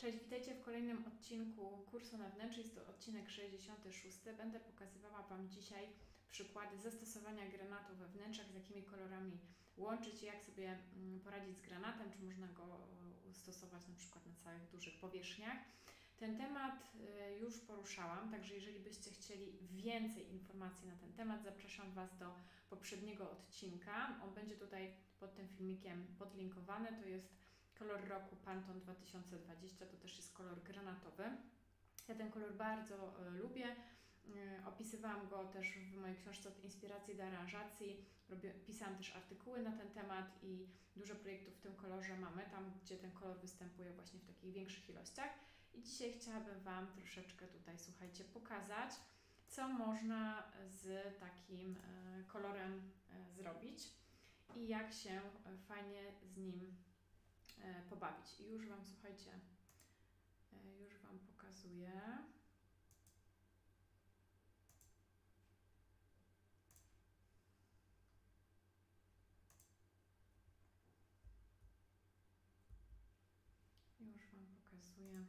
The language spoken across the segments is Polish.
Cześć, witajcie w kolejnym odcinku kursu na wnętrze. Jest to odcinek 66. Będę pokazywała Wam dzisiaj przykłady zastosowania granatu we wnętrzach, z jakimi kolorami łączyć i jak sobie mm, poradzić z granatem, czy można go e, stosować na przykład na całych dużych powierzchniach. Ten temat e, już poruszałam, także jeżeli byście chcieli więcej informacji na ten temat, zapraszam Was do poprzedniego odcinka. On będzie tutaj pod tym filmikiem podlinkowany. To jest kolor roku Pantone 2020, to też jest kolor granatowy. Ja ten kolor bardzo y, lubię. Y, opisywałam go też w mojej książce od inspiracji do aranżacji. Pisałam też artykuły na ten temat i dużo projektów w tym kolorze mamy, tam gdzie ten kolor występuje właśnie w takich większych ilościach. I dzisiaj chciałabym Wam troszeczkę tutaj, słuchajcie, pokazać, co można z takim y, kolorem zrobić i jak się fajnie z nim E, pobawić. I już Wam, słuchajcie, e, już Wam pokazuję. Już Wam pokazuję.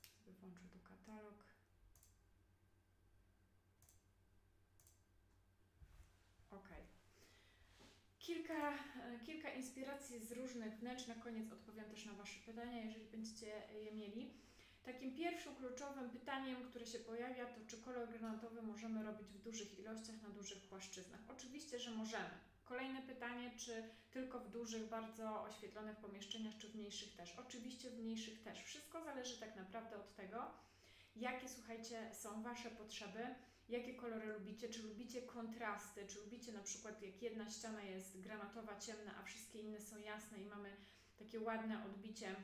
Sobie włączę tu katalog. OK. Kilka, e, kilka inspiracji z różnych wnętrz. Na koniec odpowiem też na Wasze pytania, jeżeli będziecie je mieli. Takim pierwszym kluczowym pytaniem, które się pojawia, to czy kolor granatowy możemy robić w dużych ilościach na dużych płaszczyznach? Oczywiście, że możemy. Kolejne pytanie, czy tylko w dużych, bardzo oświetlonych pomieszczeniach, czy w mniejszych też? Oczywiście w mniejszych też. Wszystko zależy tak naprawdę od tego, jakie słuchajcie są Wasze potrzeby jakie kolory lubicie, czy lubicie kontrasty, czy lubicie na przykład jak jedna ściana jest granatowa, ciemna, a wszystkie inne są jasne i mamy takie ładne odbicie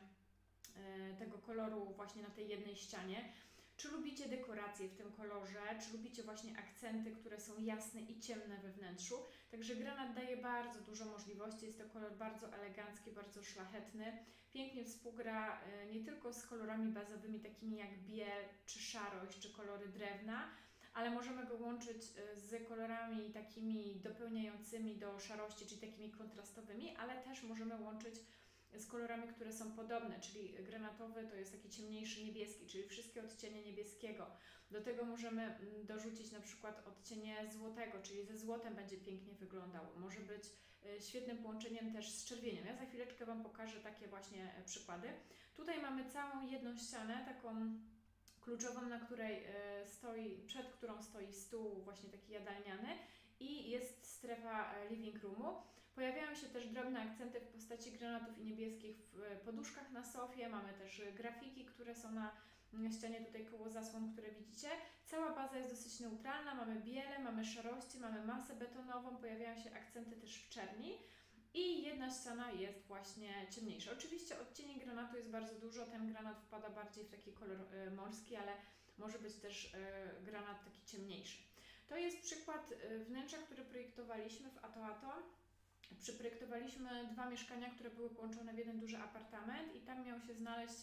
e, tego koloru właśnie na tej jednej ścianie. Czy lubicie dekoracje w tym kolorze, czy lubicie właśnie akcenty, które są jasne i ciemne we wnętrzu. Także granat daje bardzo dużo możliwości, jest to kolor bardzo elegancki, bardzo szlachetny. Pięknie współgra e, nie tylko z kolorami bazowymi takimi jak biel, czy szarość, czy kolory drewna, ale możemy go łączyć y, z kolorami takimi dopełniającymi do szarości, czyli takimi kontrastowymi, ale też możemy łączyć z kolorami, które są podobne, czyli granatowy to jest taki ciemniejszy niebieski, czyli wszystkie odcienie niebieskiego. Do tego możemy mm, dorzucić na przykład odcienie złotego, czyli ze złotem będzie pięknie wyglądał. Może być y, świetnym połączeniem też z czerwieniem. Ja za chwileczkę Wam pokażę takie właśnie e, przykłady. Tutaj mamy całą jedną ścianę, taką kluczową, na której e, stoi, przed którą stoi stół właśnie taki jadalniany i jest strefa e, living roomu. Pojawiają się też drobne akcenty w postaci granatów i niebieskich w e, poduszkach na sofie. Mamy też grafiki, które są na ścianie tutaj koło zasłon, które widzicie. Cała baza jest dosyć neutralna, mamy biele, mamy szarości, mamy masę betonową, pojawiają się akcenty też w czerni. I jedna ściana jest właśnie ciemniejsza. Oczywiście odcieni granatu jest bardzo dużo, ten granat wpada bardziej w taki kolor y, morski, ale może być też y, granat taki ciemniejszy. To jest przykład y, wnętrza, które projektowaliśmy w Ato Ato. Przyprojektowaliśmy dwa mieszkania, które były połączone w jeden duży apartament i tam miał się znaleźć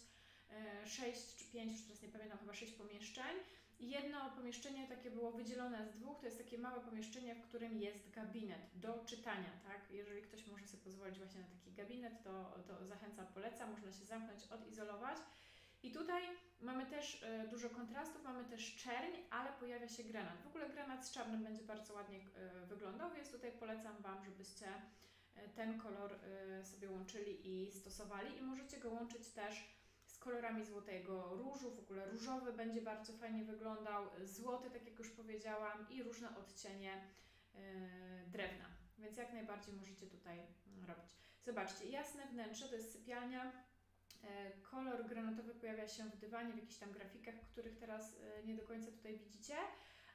6 czy 5, już teraz nie pamiętam, chyba 6 pomieszczeń. Jedno pomieszczenie takie było wydzielone z dwóch, to jest takie małe pomieszczenie, w którym jest gabinet do czytania, tak? Jeżeli ktoś może sobie pozwolić właśnie na taki gabinet, to, to zachęcam, polecam, można się zamknąć, odizolować. I tutaj mamy też y, dużo kontrastów, mamy też czerń, ale pojawia się granat. W ogóle granat z czarnym będzie bardzo ładnie y, wyglądał, więc tutaj polecam Wam, żebyście y, ten kolor sobie łączyli i stosowali i możecie go łączyć też z kolorami złotego różu, w ogóle różowy będzie bardzo fajnie wyglądał, złoty, tak jak już powiedziałam, i różne odcienie yy, drewna. Więc jak najbardziej możecie tutaj robić. Zobaczcie, jasne wnętrze to jest sypialnia. E, kolor granatowy pojawia się w dywanie, w jakichś tam grafikach, których teraz e, nie do końca tutaj widzicie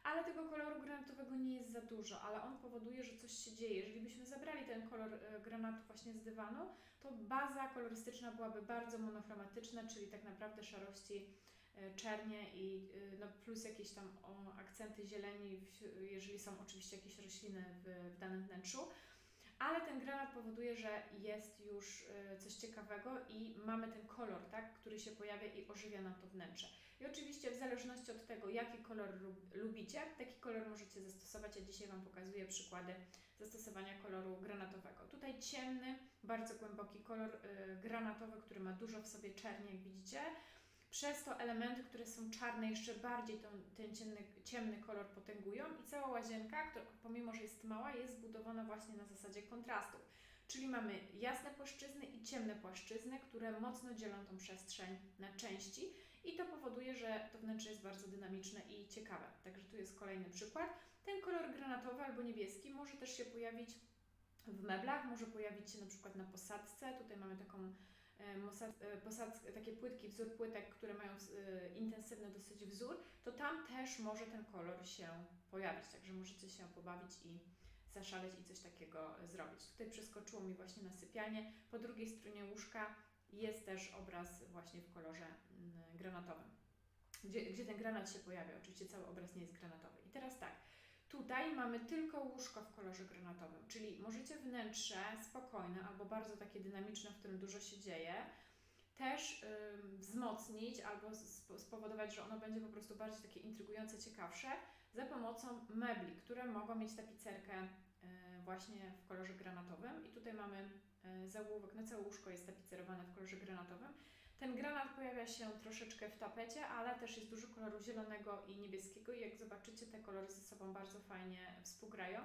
ale tego koloru granatowego nie jest za dużo, ale on powoduje, że coś się dzieje. Jeżeli byśmy zabrali ten kolor e, granatu właśnie z dywanu, to baza kolorystyczna byłaby bardzo monochromatyczna, czyli tak naprawdę szarości e, czernie i e, no plus jakieś tam akcenty zieleni, jeżeli są oczywiście jakieś rośliny w, w danym wnętrzu ale ten granat powoduje, że jest już coś ciekawego i mamy ten kolor, tak, który się pojawia i ożywia nam to wnętrze. I oczywiście w zależności od tego, jaki kolor lub- lubicie, taki kolor możecie zastosować. Ja dzisiaj Wam pokazuję przykłady zastosowania koloru granatowego. Tutaj ciemny, bardzo głęboki kolor y, granatowy, który ma dużo w sobie czerni, jak widzicie. Przez to elementy, które są czarne, jeszcze bardziej ten, ten ciemny, ciemny kolor potęgują i cała łazienka, która, pomimo że jest mała, jest zbudowana właśnie na zasadzie kontrastów. Czyli mamy jasne płaszczyzny i ciemne płaszczyzny, które mocno dzielą tą przestrzeń na części i to powoduje, że to wnętrze jest bardzo dynamiczne i ciekawe. Także tu jest kolejny przykład. Ten kolor granatowy albo niebieski może też się pojawić w meblach, może pojawić się na przykład na posadce. Tutaj mamy taką e, e, posadzkę, takie płytki, wzór płytek, które mają e, intensywny dosyć wzór, to tam też może ten kolor się pojawić. Także możecie się pobawić i zaszaleć i coś takiego zrobić. Tutaj przeskoczyło mi właśnie na sypialnię. Po drugiej stronie łóżka jest też obraz właśnie w kolorze mm, granatowym, gdzie, gdzie ten granat się pojawia. Oczywiście cały obraz nie jest granatowy. I teraz tak, tutaj mamy tylko łóżko w kolorze granatowym, czyli możecie wnętrze spokojne albo bardzo takie dynamiczne, w którym dużo się dzieje, też ym, wzmocnić albo sp- spowodować, że ono będzie po prostu bardziej takie intrygujące, ciekawsze za pomocą mebli, które mogą mieć tapicerkę właśnie w kolorze granatowym. I tutaj mamy e, zaułek, na całe łóżko jest tapicerowane w kolorze granatowym. Ten granat pojawia się troszeczkę w tapecie, ale też jest dużo koloru zielonego i niebieskiego i jak zobaczycie, te kolory ze sobą bardzo fajnie współgrają.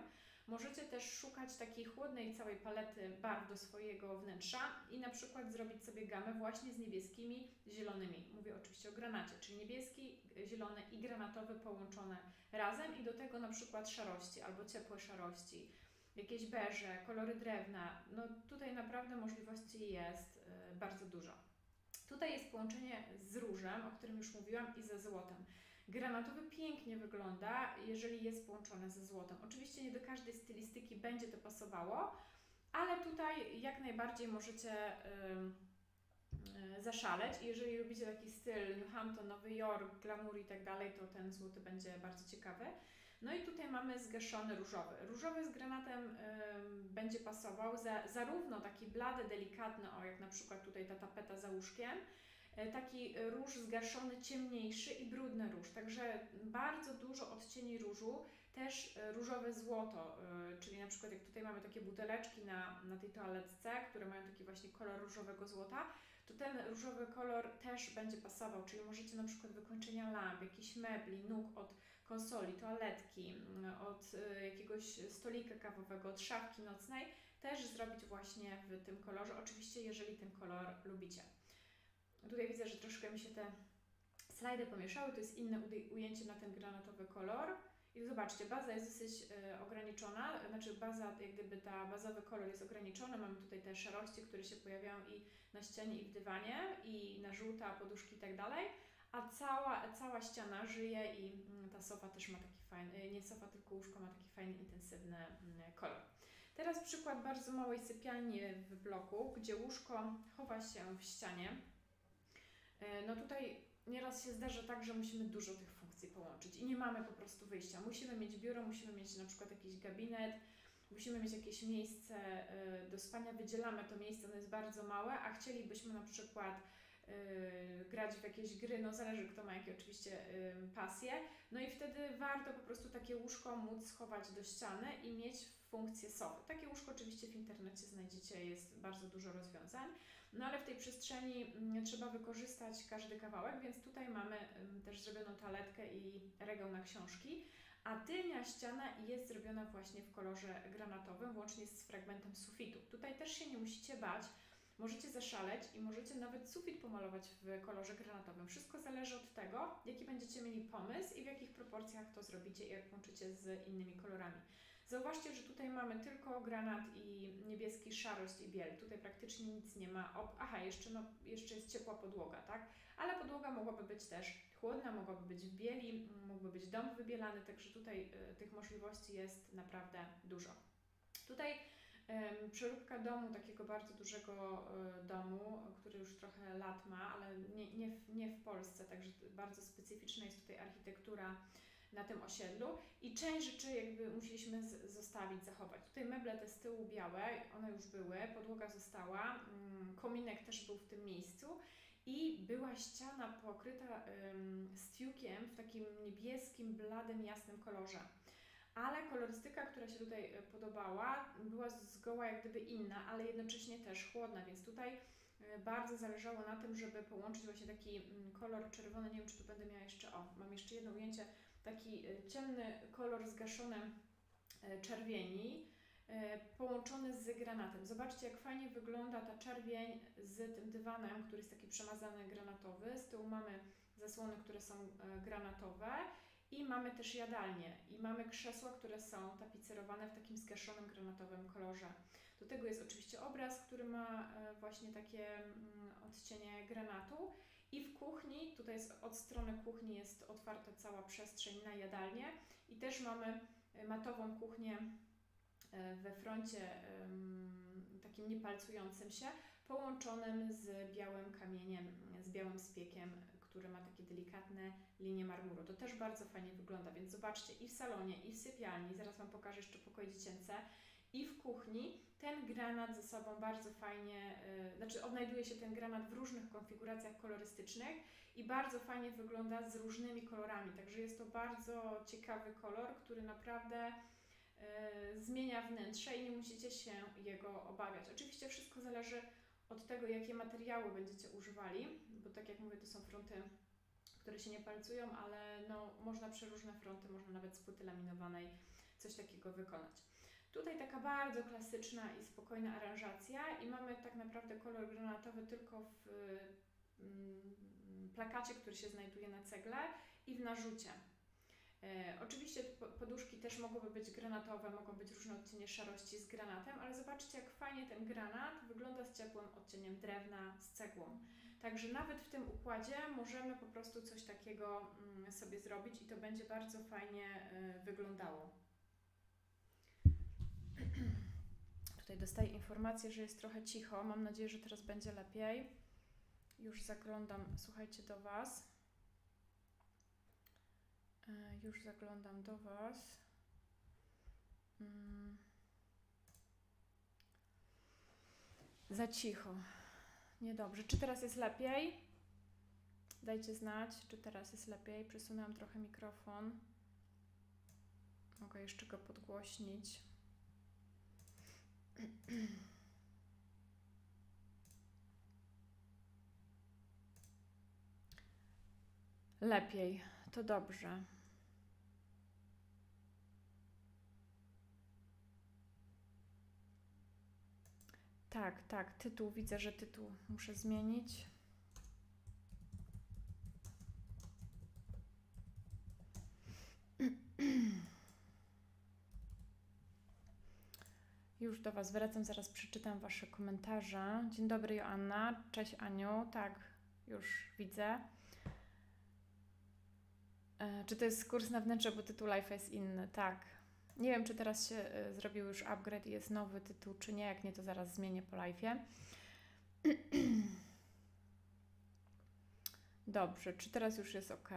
Możecie też szukać takiej chłodnej całej palety barw do swojego wnętrza i na przykład zrobić sobie gamę właśnie z niebieskimi, zielonymi. Mówię oczywiście o granacie, czyli niebieski, zielony i granatowy połączone razem i do tego na przykład szarości albo ciepłe szarości, jakieś beże, kolory drewna. No tutaj naprawdę możliwości jest y, bardzo dużo. Tutaj jest połączenie z różem, o którym już mówiłam, i ze złotem. Granatowy pięknie wygląda, jeżeli jest połączone ze złotem. Oczywiście nie do każdej stylistyki będzie to pasowało, ale tutaj jak najbardziej możecie ym, y, zaszaleć. I jeżeli lubicie taki styl New Hampton, Nowy Jork, glamour i tak dalej, to ten złoty będzie bardzo ciekawy. No i tutaj mamy zgaszony różowy. Różowy z granatem ym, będzie pasował za, zarówno taki blady, delikatny, o jak na przykład tutaj ta tapeta za łóżkiem, e, taki róż zgaszony, ciemniejszy i brudny róż. Także bardzo dużo odcieni różu, też e, różowe złoto, e, czyli na przykład jak tutaj mamy takie buteleczki na, na tej toaletce, które mają taki właśnie kolor różowego złota, to ten różowy kolor też będzie pasował, czyli możecie na przykład wykończenia lamp, jakichś mebli, nóg od konsoli, toaletki, mm, od y, jakiegoś stolika kawowego, od szafki nocnej, też zrobić właśnie w tym kolorze, oczywiście jeżeli ten kolor lubicie. Tutaj widzę, że troszkę mi się te slajdy pomieszały, to jest inne ujęcie na ten granatowy kolor. I zobaczcie, baza jest dosyć e, ograniczona, znaczy baza, jak gdyby ta bazowy kolor jest ograniczony, mamy tutaj te szarości, które się pojawiają i na ścianie, i w dywanie, i na żółta, poduszki i tak dalej, a cała, cała ściana żyje i mm, ta sofa też ma taki fajny, nie sofa, tylko łóżko ma taki fajny, intensywny mm, kolor. Teraz przykład bardzo małej sypialni w bloku, gdzie łóżko chowa się w ścianie. E, No tutaj nieraz się zdarza tak, że musimy dużo tych funkcji połączyć i nie mamy po prostu wyjścia. Musimy mieć biuro, musimy mieć na przykład jakiś gabinet, musimy mieć jakieś miejsce e, do spania, wydzielamy to miejsce, ono jest bardzo małe, a chcielibyśmy na przykład e, grać w jakieś gry, no zależy kto ma jakie oczywiście e, pasje, no i wtedy warto po prostu takie łóżko móc schować do ściany i mieć funkcję sofy. Takie łóżko oczywiście w internecie znajdziecie, jest bardzo dużo rozwiązań. No ale w tej przestrzeni mm, trzeba wykorzystać każdy kawałek, więc tutaj mamy też zrobioną toaletkę i regał na książki, a tylnia ściana jest zrobiona właśnie w kolorze granatowym, łącznie z fragmentem sufitu. Tutaj też się nie musicie bać, możecie zaszaleć i możecie nawet sufit pomalować w kolorze granatowym. Wszystko zależy od tego, jaki będziecie mieli pomysł i w jakich proporcjach to zrobicie i jak łączycie z innymi kolorami. Zauważcie, że tutaj mamy tylko granat i niebieski, szarość i biel. Tutaj praktycznie nic nie ma. Op- Aha, jeszcze, no, jeszcze jest ciepła podłoga, tak? Ale podłoga mogłaby być też chłodna, mogłaby być w bieli, mógłby być dom wybielany, także tutaj y, tych możliwości jest naprawdę dużo. Tutaj przeróbka domu, takiego bardzo dużego y, domu, który już trochę lat ma, ale nie, nie, w, nie w Polsce, także bardzo specyficzna jest tutaj architektura na tym osiedlu i część rzeczy jakby musieliśmy z- zostawić, zachować. Tutaj meble te z tyłu białe, one już były, podłoga została, mm, kominek też był w tym miejscu i była ściana pokryta ym, stiukiem w takim niebieskim, bladym, jasnym kolorze. Ale kolorystyka, która się tutaj e, podobała, była zgoła jak gdyby inna, ale jednocześnie też chłodna, więc tutaj e, bardzo zależało na tym, żeby połączyć właśnie taki mm, kolor czerwony. Nie wiem, czy tu będę miała jeszcze, o, mam jeszcze jedno ujęcie, taki e, ciemny kolor zgaszony czerwieni, połączony z granatem. Zobaczcie, jak fajnie wygląda ta czerwień z tym dywanem, który jest taki przemazany granatowy. Z tyłu mamy zasłony, które są granatowe i mamy też jadalnię i mamy krzesła, które są tapicerowane w takim zgaszonym granatowym kolorze. Do tego jest oczywiście obraz, który ma e, właśnie takie mm, odcienie granatu. I w kuchni, tutaj jest od strony kuchni jest otwarta cała przestrzeń na jadalnię. I też mamy e, matową kuchnię e, we froncie takim niepalcującym się, połączonym z białym kamieniem, z białym spiekiem, który ma takie delikatne linie marmuru. To też bardzo fajnie wygląda, więc zobaczcie i w salonie, i w sypialni, zaraz Wam pokażę jeszcze pokoje dziecięce, i w kuchni ten granat ze sobą bardzo fajnie, y, znaczy odnajduje się ten granat w różnych konfiguracjach kolorystycznych i bardzo fajnie wygląda z różnymi kolorami, także jest to bardzo ciekawy kolor, który naprawdę y, zmienia wnętrze i nie musicie się jego obawiać. Oczywiście wszystko zależy od tego, jakie materiały będziecie używali, bo tak jak mówię, to są fronty, które się nie palcują, ale no, można przeróżne fronty, można nawet z płyty laminowanej coś takiego wykonać. Tutaj taka bardzo klasyczna i spokojna aranżacja i mamy tak naprawdę kolor granatowy tylko w mm, plakacie, który się znajduje na cegle i w narzucie. E, oczywiście po- poduszki też mogłyby być granatowe, mogą być różne odcienie szarości z granatem, ale zobaczcie jak fajnie ten granat wygląda z ciepłym odcieniem drewna z cegłą. Także nawet w tym układzie możemy po prostu coś takiego mm, sobie zrobić i to będzie bardzo fajnie e, wyglądało. Tutaj dostaję informację, że jest trochę cicho. Mam nadzieję, że teraz będzie lepiej. Już zaglądam, słuchajcie, do Was. E, Już zaglądam do Was. Mm. Za cicho. Niedobrze. Czy teraz jest lepiej? Dajcie znać, czy teraz jest lepiej. Przesunęłam trochę mikrofon. Mogę jeszcze go podgłośnić. Lepiej, to dobrze. Tak, tak, tytuł, widzę, że tytuł muszę zmienić. Już do Was wracam, zaraz przeczytam Wasze komentarze. Dzień dobry, Joanna. Cześć, Aniu. Tak, już widzę. E, czy to jest kurs na wnętrze, bo tytuł live jest inny? Tak. Nie wiem, czy teraz się e, zrobił już upgrade i jest nowy tytuł, czy nie. Jak nie, to zaraz zmienię po live'ie. Dobrze, czy teraz już jest ok?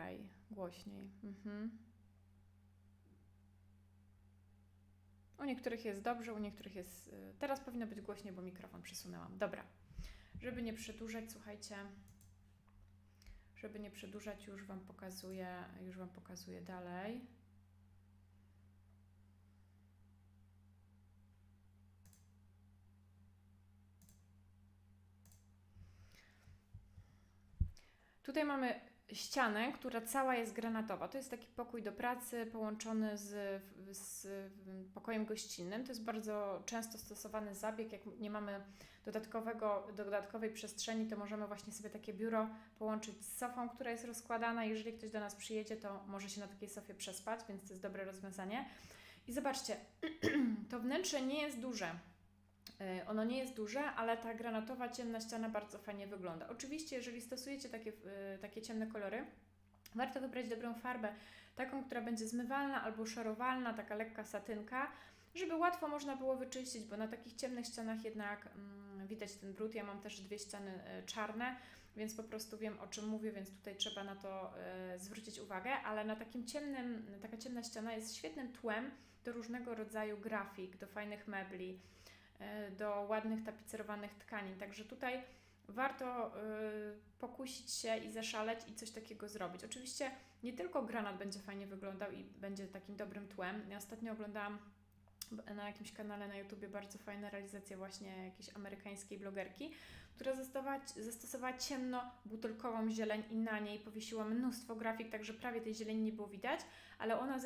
Głośniej. Mhm. U niektórych jest dobrze, u niektórych jest. y, Teraz powinno być głośniej, bo mikrofon przesunęłam. Dobra. Żeby nie przedłużać, słuchajcie. Żeby nie przedłużać, już Wam pokazuję, już Wam pokazuję dalej. Tutaj mamy ścianę, która cała jest granatowa. To jest taki pokój do pracy połączony z, z pokojem gościnnym. To jest bardzo często stosowany zabieg. Jak nie mamy dodatkowego, dodatkowej przestrzeni, to możemy właśnie sobie takie biuro połączyć z sofą, która jest rozkładana. Jeżeli ktoś do nas przyjedzie, to może się na takiej sofie przespać, więc to jest dobre rozwiązanie. I zobaczcie, to wnętrze nie jest duże. Y, Ono nie jest duże, ale ta granatowa ciemna ściana bardzo fajnie wygląda. Oczywiście, jeżeli stosujecie takie, y, takie ciemne kolory, warto wybrać dobrą farbę, taką, która będzie zmywalna albo szarowalna, taka lekka satynka, żeby łatwo można było wyczyścić, bo na takich ciemnych ścianach jednak mm, widać ten brud. Ja mam też dwie ściany y, czarne, więc po prostu wiem o czym mówię, więc tutaj trzeba na to y, zwrócić uwagę, ale na takim ciemnym, taka ciemna ściana jest świetnym tłem do różnego rodzaju grafik, do fajnych mebli, do ładnych tapicerowanych tkanin. Także tutaj warto y, pokusić się i zaszaleć i coś takiego zrobić. Oczywiście nie tylko granat będzie fajnie wyglądał i będzie takim dobrym tłem. Ja ostatnio oglądałam na jakimś kanale na YouTubie bardzo fajna realizacja właśnie jakiejś amerykańskiej blogerki, która zastosowała, zastosowała ciemno butelkową zieleń i na niej powiesiła mnóstwo grafik, także prawie tej zieleni nie było widać, ale ona,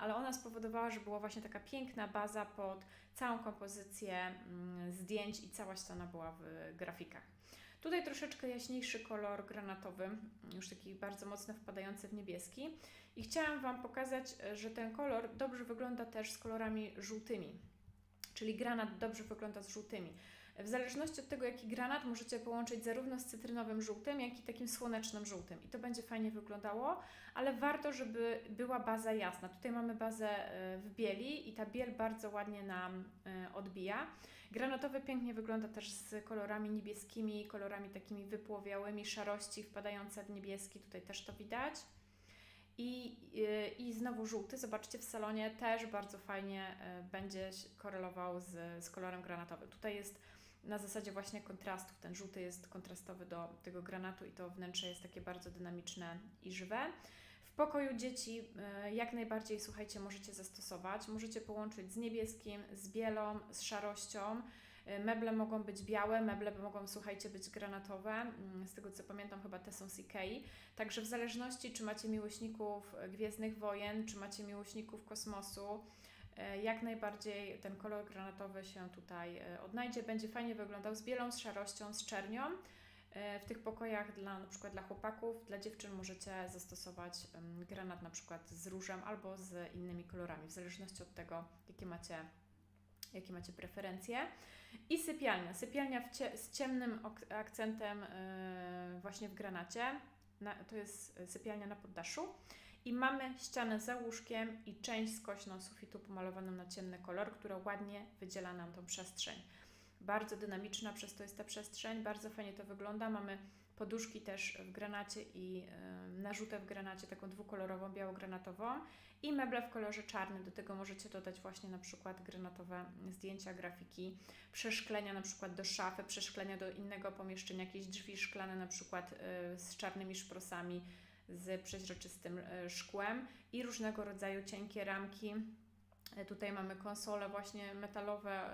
ale ona spowodowała, że była właśnie taka piękna baza pod całą kompozycję mm, zdjęć i cała ściana była w grafikach. Tutaj troszeczkę jaśniejszy kolor granatowy, już taki bardzo mocno wpadający w niebieski. I chciałam Wam pokazać, że ten kolor dobrze wygląda też z kolorami żółtymi, czyli granat dobrze wygląda z żółtymi. W zależności od tego, jaki granat możecie połączyć zarówno z cytrynowym żółtym, jak i takim słonecznym żółtym. I to będzie fajnie wyglądało, ale warto, żeby była baza jasna. Tutaj mamy bazę e, w bieli i ta biel bardzo ładnie nam e, odbija. Granatowy pięknie wygląda też z kolorami niebieskimi, kolorami takimi wypłowiałymi, szarości wpadające w niebieski, tutaj też to widać. I, e, I znowu żółty, zobaczcie w salonie też bardzo fajnie będzie korelował z, z kolorem granatowym. Tutaj jest na zasadzie właśnie kontrastów. Ten żółty jest kontrastowy do tego granatu i to wnętrze jest takie bardzo dynamiczne i żywe. Pokoju dzieci e, jak najbardziej, słuchajcie, możecie zastosować. Możecie połączyć z niebieskim, z bielą, z szarością. E, meble mogą być białe, meble mogą, słuchajcie, być granatowe. Mm, z tego co pamiętam, chyba te są z Ikei. Także w zależności, czy macie miłośników Gwiezdnych Wojen, czy macie miłośników kosmosu, E, jak najbardziej ten kolor granatowy się tutaj odnajdzie. Będzie fajnie wyglądał z bielą, z szarością, z czernią. E, w tych pokojach dla na przykład dla chłopaków, dla dziewczyn możecie zastosować granat na przykład z różem albo z innymi kolorami, w zależności od tego, jakie macie, jakie macie preferencje. I sypialnia. Sypialnia cie, z ciemnym akcentem właśnie w granacie. Na, to jest sypialnia na poddaszu. I mamy ścianę za łóżkiem i część skośną sufitu pomalowaną na ciemny kolor, która ładnie wydziela nam tą przestrzeń. Bardzo dynamiczna przez to jest ta przestrzeń, bardzo fajnie to wygląda. Mamy poduszki też w granacie i yy, narzutę w granacie, taką dwukolorową, biało-granatową i meble w kolorze czarnym. Do tego możecie dodać właśnie na przykład granatowe zdjęcia, grafiki, przeszklenia na przykład do szafy, przeszklenia do innego pomieszczenia, jakieś drzwi szklane na przykład yy, z czarnymi szprosami, z przeźroczystym e, szkłem i różnego rodzaju cienkie ramki. E, tutaj mamy konsole właśnie metalowe,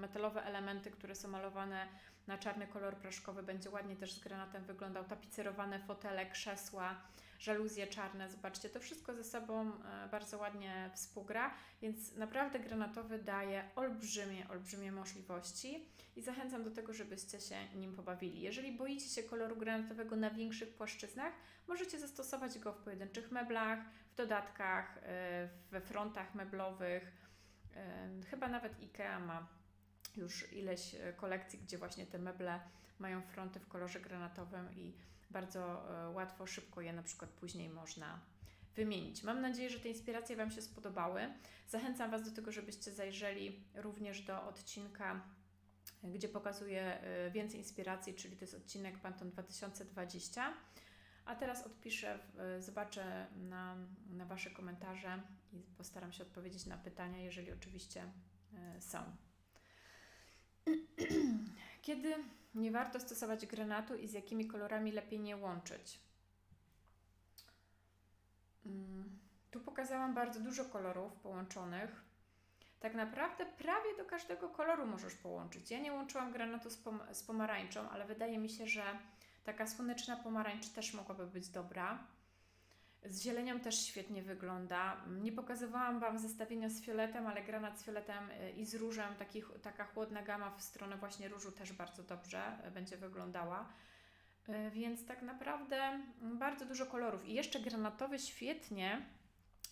metalowe elementy, które są malowane na czarny kolor proszkowy. Będzie ładnie też z granatem wyglądał. Tapicerowane fotele, krzesła, żaluzje czarne. Zobaczcie, to wszystko ze sobą e, bardzo ładnie współgra, więc naprawdę granatowy daje olbrzymie, olbrzymie możliwości i zachęcam do tego, żebyście się nim pobawili. Jeżeli boicie się koloru granatowego na większych płaszczyznach, możecie zastosować go w pojedynczych meblach, w dodatkach, e, we frontach meblowych. E, chyba nawet IKEA ma już ileś kolekcji, gdzie właśnie te meble mają fronty w kolorze granatowym i bardzo łatwo, szybko je na przykład później można wymienić. Mam nadzieję, że te inspiracje Wam się spodobały. Zachęcam Was do tego, żebyście zajrzeli również do odcinka, gdzie pokazuję więcej inspiracji, czyli to jest odcinek Panton 2020. A teraz odpiszę, e, zobaczę na, na Wasze komentarze i postaram się odpowiedzieć na pytania, jeżeli oczywiście są. Kiedy nie warto stosować granatu i z jakimi kolorami lepiej nie łączyć? Mm, tu pokazałam bardzo dużo kolorów połączonych. Tak naprawdę prawie do każdego koloru możesz połączyć. Ja nie łączyłam granatu z, pom z pomarańczą, ale wydaje mi się, że taka słoneczna pomarańcz też mogłaby być dobra. Z zielenią też świetnie wygląda. Nie pokazywałam Wam zestawienia z fioletem, ale granat z fioletem y, i z różem, taki, taka chłodna gama w stronę właśnie różu też bardzo dobrze y, będzie wyglądała. Y, więc tak naprawdę mm, bardzo dużo kolorów. I jeszcze granatowy świetnie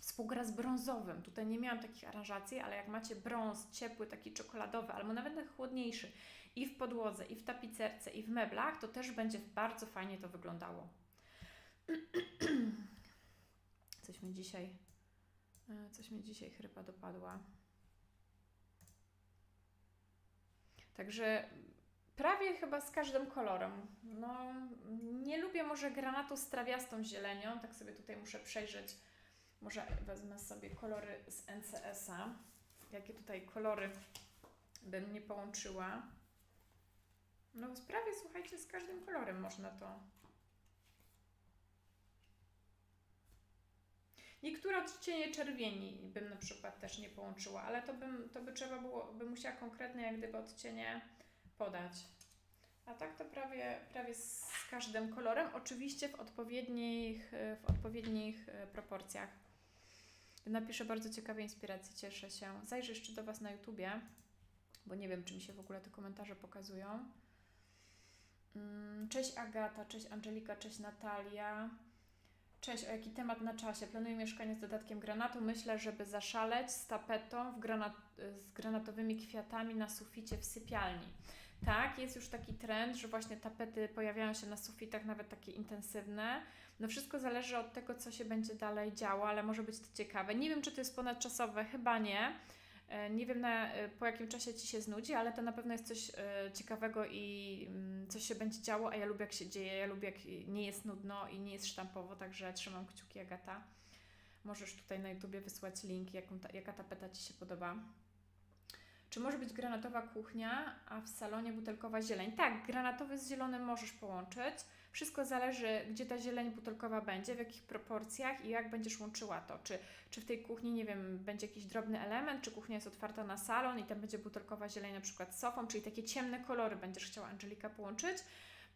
współgra z brązowym. Tutaj nie miałam takich aranżacji, ale jak macie brąz ciepły, taki czekoladowy, albo nawet chłodniejszy i w podłodze, i w tapicerce, i w meblach, to też będzie bardzo fajnie to wyglądało. Coś mi dzisiaj, e, coś mi dzisiaj chrypa dopadła. Także prawie chyba z każdym kolorem. No, nie lubię może granatu z trawiastą zielenią, tak sobie tutaj muszę przejrzeć. Może wezmę sobie kolory z NCS-a. Jakie tutaj kolory bym nie połączyła. No prawie, słuchajcie, z każdym kolorem można to. Niektóre odcienie czerwieni bym na przykład też nie połączyła, ale to, bym, to by trzeba było, by musiała konkretne jak gdyby odcienie podać. A tak to prawie, prawie z każdym kolorem, oczywiście w odpowiednich, w odpowiednich e, proporcjach. Napiszę bardzo ciekawe inspiracje, cieszę się. Zajrzę jeszcze do Was na YouTubie, bo nie wiem, czy mi się w ogóle te komentarze pokazują. Mm, Cześć Agata, cześć Angelika, cześć Natalia. Cześć, o jaki temat na czasie? Planuję mieszkanie z dodatkiem granatu. Myślę, żeby zaszaleć z tapetą w granat, z granatowymi kwiatami na suficie w sypialni. Tak, jest już taki trend, że właśnie tapety pojawiają się na sufitach, nawet takie intensywne. No wszystko zależy od tego, co się będzie dalej działo, ale może być to ciekawe. Nie wiem, czy to jest ponadczasowe, chyba nie. E, Nie wiem na, e, po jakim czasie Ci się znudzi, ale to na pewno jest coś e, ciekawego i mm, coś się będzie działo, a ja lubię jak się dzieje, ja lubię jak nie jest nudno i nie jest sztampowo, także trzymam kciuki Agata. Możesz tutaj na YouTubie wysłać link, jaką ta, jaka tapeta Ci się podoba. Czy może być granatowa kuchnia, a w salonie butelkowa zieleń? Tak, granatowy z zielonym możesz połączyć. Wszystko zależy, gdzie ta zieleń butelkowa będzie, w jakich proporcjach i jak będziesz łączyła to. Czy, czy w tej kuchni, nie wiem, będzie jakiś drobny element, czy kuchnia jest otwarta na salon i tam będzie butelkowa zieleń na przykład z sofą, czyli takie ciemne kolory będziesz chciała Angelika połączyć,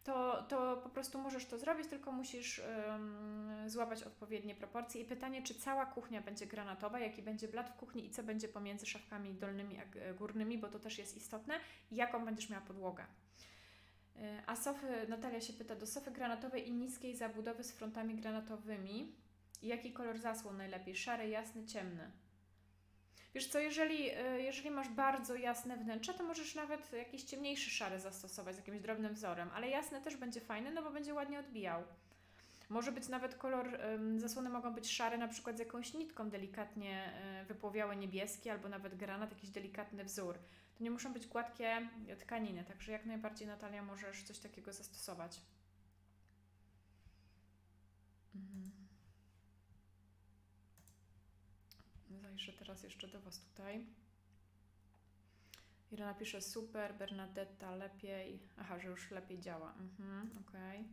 to, to po prostu możesz to zrobić, tylko musisz ym, złapać odpowiednie proporcje. I pytanie, czy cała kuchnia będzie granatowa, jaki będzie blat w kuchni i co będzie pomiędzy szafkami dolnymi a górnymi, bo to też jest istotne, jaką będziesz miała podłogę. A sofy, Natalia się pyta, do sofy granatowej i niskiej zabudowy z frontami granatowymi, jaki kolor zasłon najlepiej? Szary, jasny, ciemny? Wiesz co, jeżeli, y, jeżeli masz bardzo jasne wnętrze, to możesz nawet jakiś ciemniejszy szary zastosować z jakimś drobnym wzorem, ale jasny też będzie fajny, no bo będzie ładnie odbijał. Może być nawet kolor, zasłony mogą być szare, na przykład z jakąś nitką delikatnie y, wypłowiałe niebieskie, albo nawet granat, jakiś delikatny wzór. To nie muszą być gładkie tkaniny, także jak najbardziej Natalia możesz coś takiego zastosować. Mhm. Zajrzę teraz jeszcze do Was tutaj. Irena pisze super, Bernadetta lepiej. Aha, że już lepiej działa. Mhm, okej.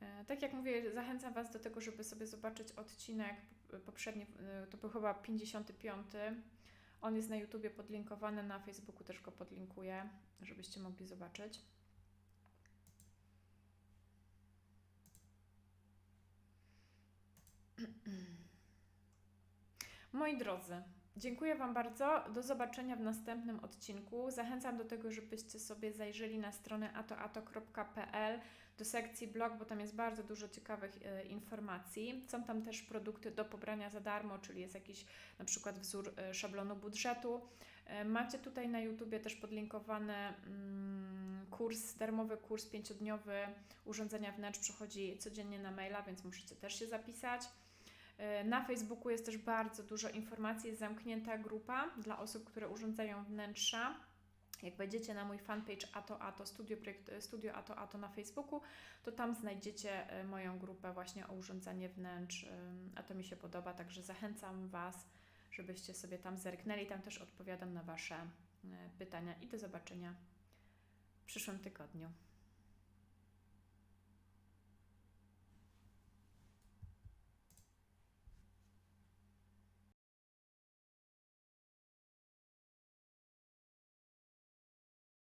E, Tak jak mówię, zachęcam Was do tego, żeby sobie zobaczyć odcinek poprzedni, e, to był chyba 55. On jest na YouTubie podlinkowany, na Facebooku też go podlinkuję, żebyście mogli zobaczyć. Moi drodzy, dziękuję Wam bardzo. Do zobaczenia w następnym odcinku. Zachęcam do tego, żebyście sobie zajrzeli na stronę atoato.pl do sekcji blog, bo tam jest bardzo dużo ciekawych e, informacji. Są tam też produkty do pobrania za darmo, czyli jest jakiś na przykład wzór e, szablonu budżetu. E, macie tutaj na YouTubie też podlinkowany mm, kurs, darmowy kurs pięciodniowy urządzenia wnętrz przychodzi codziennie na maila, więc musicie też się zapisać. Na Facebooku jest też bardzo dużo informacji, jest zamknięta grupa dla osób, które urządzają wnętrza. Jak wejdziecie na mój fanpage Ato Ato Studio, projekt, Studio Ato Ato na Facebooku, to tam znajdziecie e, moją grupę właśnie o urządzanie wnętrz, a to mi się podoba, także zachęcam Was, żebyście sobie tam zerknęli. Tam też odpowiadam na Wasze e, pytania i do zobaczenia w przyszłym tygodniu.